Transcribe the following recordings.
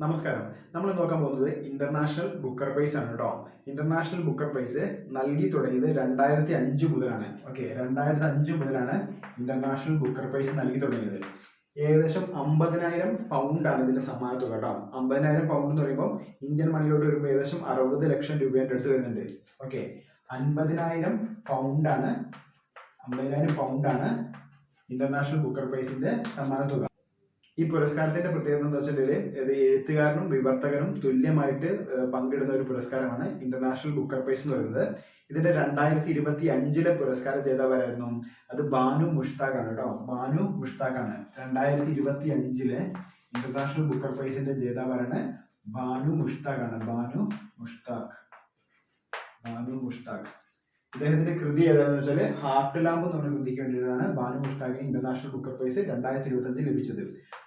നമസ്കാരം. നമ്മൾ നോക്കാൻ പോകുന്നത് ഇന്റർനാഷണൽ ബുക്കർ പ്രൈസ് ആണ് കേട്ടോ ഇന്റർനാഷണൽ ബുക്കർ പ്രൈസ് നൽകി തുടങ്ങിയത് രണ്ടായിരത്തി അഞ്ച് മുതലാണ്. ഓക്കെ രണ്ടായിരത്തി അഞ്ച് മുതലാണ് ഇന്റർനാഷണൽ ബുക്കർ പ്രൈസ് നൽകി തുടങ്ങിയത്. ഏകദേശം അമ്പതിനായിരം പൗണ്ട് ആണ് ഇതിന്റെ സമ്മാന തുക കേട്ടോ അമ്പതിനായിരം പൗണ്ട് എന്ന് പറയുമ്പോൾ ഇന്ത്യൻ മണിയിലോട്ട് വരുമ്പോൾ ഏകദേശം അറുപത് ലക്ഷം രൂപയുടെ അടുത്ത് വരുന്നുണ്ട്. ഓക്കെ അൻപതിനായിരം പൗണ്ടാണ് അമ്പതിനായിരം പൗണ്ടാണ് ഇന്റർനാഷണൽ ബുക്കർ പ്രൈസിന്റെ സമ്മാന തുക. ഈ പുരസ്കാരത്തിന്റെ പ്രത്യേകത എന്താ വെച്ചിട്ടുണ്ടെങ്കിൽ എഴുത്തുകാരനും വിവർത്തകനും തുല്യമായിട്ട് പങ്കിടുന്ന ഒരു പുരസ്കാരമാണ് ഇന്റർനാഷണൽ ബുക്കർ പ്രൈസ് എന്ന് പറയുന്നത്. ഇതിന്റെ രണ്ടായിരത്തി ഇരുപത്തി അഞ്ചിലെ പുരസ്കാര ജേതാവായിരുന്നു അത് ബാനു മുഷ്താഖ് ആണ് കേട്ടോ. ബാനു മുഷ്താഖ് ആണ് രണ്ടായിരത്തി ഇരുപത്തി അഞ്ചിലെ ഇന്റർനാഷണൽ ബുക്കർ പ്രൈസിന്റെ ജേതാവാരാണ് ബാനു മുഷ്താഖ് ആണ് ബാനു മുഷ്താഖ്. ബാനു മുഷ്താഖ്. ഇദ്ദേഹത്തിന്റെ കൃതി ഏതാണെന്ന് വെച്ചാൽ ഹാർട്ട് ലാമ്പ് എന്ന് പറഞ്ഞ കൃതിക്ക് വേണ്ടിയിട്ടാണ് ബാനു മുഷ്താഖിന് ഇന്റർനാഷണൽ ബുക്കർ പ്രൈസ് രണ്ടായിരത്തി ഇരുപത്തി അഞ്ചിൽ ലഭിച്ചത്.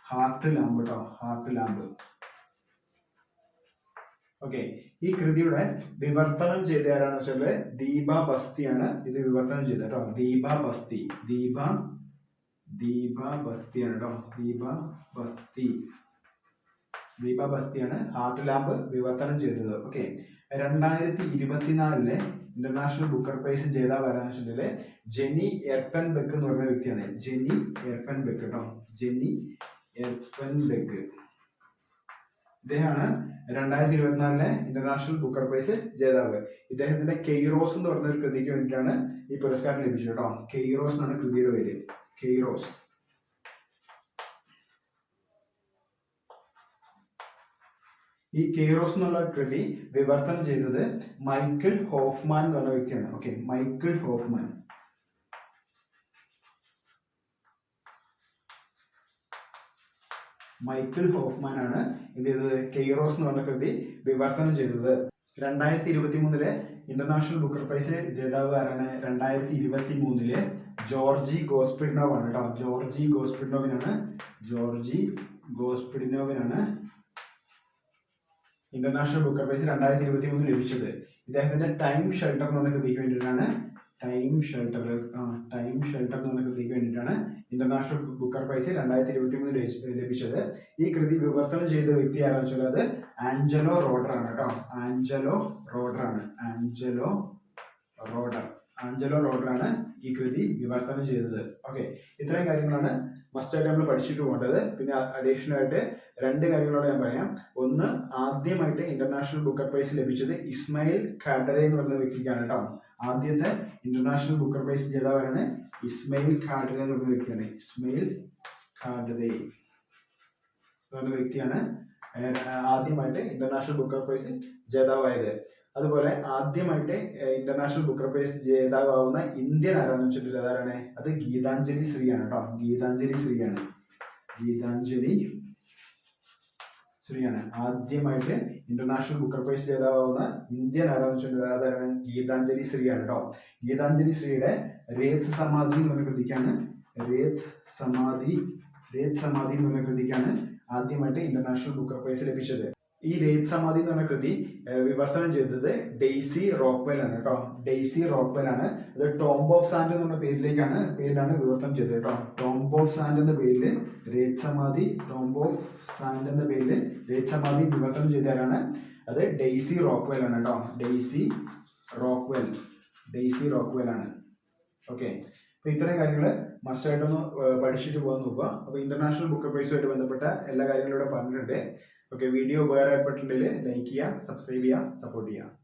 ഹാർട്ട് ലാമ്പ് കേട്ടോ ഹാർട്ട് ലാമ്പ് ഓക്കെ ഈ കൃതിയുടെ വിവർത്തനം ചെയ്ത ആരാണെന്ന് വെച്ചാൽ ദീപ ബസ്തിയാണ് ഇത് വിവർത്തനം ചെയ്തത് കേട്ടോ ദീപ ബസ്തി. ദീപ ദീപ ബസ്തിയാണ് കേട്ടോ ദീപ ബസ്തി. ദീപ ബസ്തിയാണ്. ഹാർട്ട് ലാമ്പ് വിവർത്തനം ചെയ്തത്. ഓക്കെ രണ്ടായിരത്തി ഇരുപത്തിനാലിലെ ഇന്റർനാഷണൽ ബുക്കർ പ്രൈസ് ജേതാവ് ആരാന്ന് വെച്ചിട്ടുണ്ടെങ്കിൽ ജെനി എർപ്പൻ ബെക്ക് എന്ന് പറയുന്ന വ്യക്തിയാണ്. ജെനി എർപ്പൻ ബെക്ക് കേട്ടോ ജെനി എർപ്പൻ ബെക്ക് ഇദ്ദേഹമാണ് രണ്ടായിരത്തി ഇരുപത്തിനാലിലെ ഇന്റർനാഷണൽ ബുക്കർ പ്രൈസ് ജേതാവ്. ഇദ്ദേഹത്തിന്റെ കെയ്റോസ് എന്ന് പറഞ്ഞ ഒരു കൃതിക്ക് വേണ്ടിയിട്ടാണ് ഈ പുരസ്കാരം ലഭിച്ചത് കേട്ടോ കെയ്റോസ് എന്നാണ് കൃതിയുടെ പേര്. കെയ്റോസ്. ഈ കെയ്റോസ് എന്നുള്ള കൃതി വിവർത്തനം ചെയ്തത് മൈക്കിൾ ഹോഫ്മാൻ എന്ന് പറഞ്ഞ വ്യക്തിയാണ്. Okay Michael Hoffman. Michael Hoffman ആണ് എന്ത് ചെയ്തത്? കെയ്റോസ് എന്ന് പറഞ്ഞ കൃതി വിവർത്തനം ചെയ്തത്. രണ്ടായിരത്തി ഇരുപത്തി മൂന്നിലെ ഇന്റർനാഷണൽ ബുക്കർ പ്രൈസ് ജേതാവ് ആരാണ്? രണ്ടായിരത്തി ഇരുപത്തി മൂന്നിലെ ജോർജി ഗോസ്പിഡിനോവ് ആണ് കേട്ടോ. ജോർജി ഗോസ്പിഡിനോവിനാണ്. ജോർജി ഗോസ്പിഡിനോവിനാണ് ഇന്റർനാഷണൽ ബുക്കർ പ്രൈസ് രണ്ടായിരത്തി ഇരുപത്തി മൂന്ന് ലഭിച്ചത്. ഇദ്ദേഹത്തിന്റെ ടൈം ഷെൽട്ടർ എന്ന് പറഞ്ഞ കൃതിക്ക് വേണ്ടിയിട്ടാണ്. ടൈം ഷെൽട്ടർ ടൈം ഷെൽട്ടർ എന്ന് പറഞ്ഞ കൃതിക്ക് വേണ്ടിയിട്ടാണ് ഇന്റർനാഷണൽ ബുക്കർ പ്രൈസ് രണ്ടായിരത്തി ഇരുപത്തി മൂന്നിൽ ലഭിച്ചത്. ഈ കൃതി വിവർത്തനം ചെയ്ത വ്യക്തി ആരാണെന്ന് വെച്ചാൽ അത് ആഞ്ചലോ റോഡർ ആണ് കേട്ടോ. ആഞ്ചലോ റോഡർ ആണ്. ആഞ്ചലോ റോഡർ ആഞ്ചലോ റോഡറാണ് ഈ കൃതി വിവർത്തനം ചെയ്തത്. ഓക്കെ ഇത്രയും കാര്യങ്ങളാണ് മസ്റ്റായിട്ട് നമ്മൾ പഠിച്ചിട്ട് പോകേണ്ടത്. പിന്നെ അഡീഷണൽ ആയിട്ട് രണ്ട് കാര്യങ്ങളോട് ഞാൻ പറയാം. ഒന്ന് ആദ്യമായിട്ട് ഇന്റർനാഷണൽ ബുക്കർ പ്രൈസ് ലഭിച്ചത് ഇസ്മായിൽ ഖാഡറെ എന്ന് പറയുന്ന വ്യക്തിക്കാണ് കേട്ടോ. ആദ്യത്തെ ഇന്റർനാഷണൽ ബുക്കർ പ്രൈസ് ജേതാവാണ് ഇസ്മയിൽ ഖാഡറെ എന്ന് പറയുന്ന വ്യക്തിയാണ്. ഇസ്മയിൽ ഖാഡറെ എന്ന് പറയുന്ന വ്യക്തിയാണ് ആദ്യമായിട്ട് ഇന്റർനാഷണൽ ബുക്കർ പ്രൈസ് ജേതാവായത്. അതുപോലെ ആദ്യമായിട്ട് ഇന്റർനാഷണൽ ബുക്കർ പ്രൈസ് ജേതാവുന്ന ഇന്ത്യൻ ആരാന്ന് വെച്ചിട്ടുള്ളത് ആരാണ്? അത് ഗീതാഞ്ജലി ശ്രീയാണ് കേട്ടോ. ഗീതാഞ്ജലി ശ്രീയാണ്. ഗീതാഞ്ജലി ശ്രീയാണ്. ആദ്യമായിട്ട് ഇന്റർനാഷണൽ ബുക്കർ പ്രൈസ് ജേതാവുന്ന ഇന്ത്യൻ ആരാന്ന് വെച്ചിട്ടുണ്ടെങ്കിൽ അതാരാണ് ഗീതാഞ്ജലി ശ്രീയാണ് കേട്ടോ. ഗീതാഞ്ജലി ശ്രീയുടെ രേത് സമാധി എന്ന് പറഞ്ഞ കൃതിക്കാണ് രേത് സമാധി രേത് സമാധി എന്ന് പറഞ്ഞ കൃതിക്കാണ് ആദ്യമായിട്ട് ഇന്റർനാഷണൽ ബുക്കർ പ്രൈസ് ലഭിച്ചത്. ഈ രേത് സമാധി എന്ന് പറഞ്ഞ കൃതി വിവർത്തനം ചെയ്തത് ഡെയ്സി റോക്വെൽ ആണ് കേട്ടോ. ഡെയ്സി റോക്വെൽ ആണ്. അത് ടോംബ് ഓഫ് സാൻഡ് എന്ന് പറഞ്ഞ പേരിലേക്കാണ് പേരിലാണ് വിവർത്തനം ചെയ്തത് കേട്ടോ. ടോംബ് ഓഫ് സാൻഡ് എന്ന പേരിൽ രേത് സമാധി ടോംബ് ഓഫ് സാൻഡ് എന്ന പേരിൽ രേത് സമാധി വിവർത്തനം ചെയ്തവരാണ് അത് ഡെയ്സി റോക്വെൽ ആണ് കേട്ടോ. ഡെയ്സി റോക്വെൽ ഡെയ്സി റോക്വെൽ ആണ്. ഓക്കെ. അപ്പൊ ഇത്തരം കാര്യങ്ങൾ മസ്റ്റായിട്ടൊന്ന് പഠിച്ചിട്ട് പോകാൻ നോക്കുക. അപ്പോൾ ഇന്റർനാഷണൽ ബുക്ക് പ്രൈസുമായിട്ട് ബന്ധപ്പെട്ട എല്ലാ കാര്യങ്ങളും ഇവിടെ പറഞ്ഞിട്ടുണ്ട്. ओके वीडियो वगैरह पर ले ले लाइक किया सब्सक्राइब किया सपोर्ट किया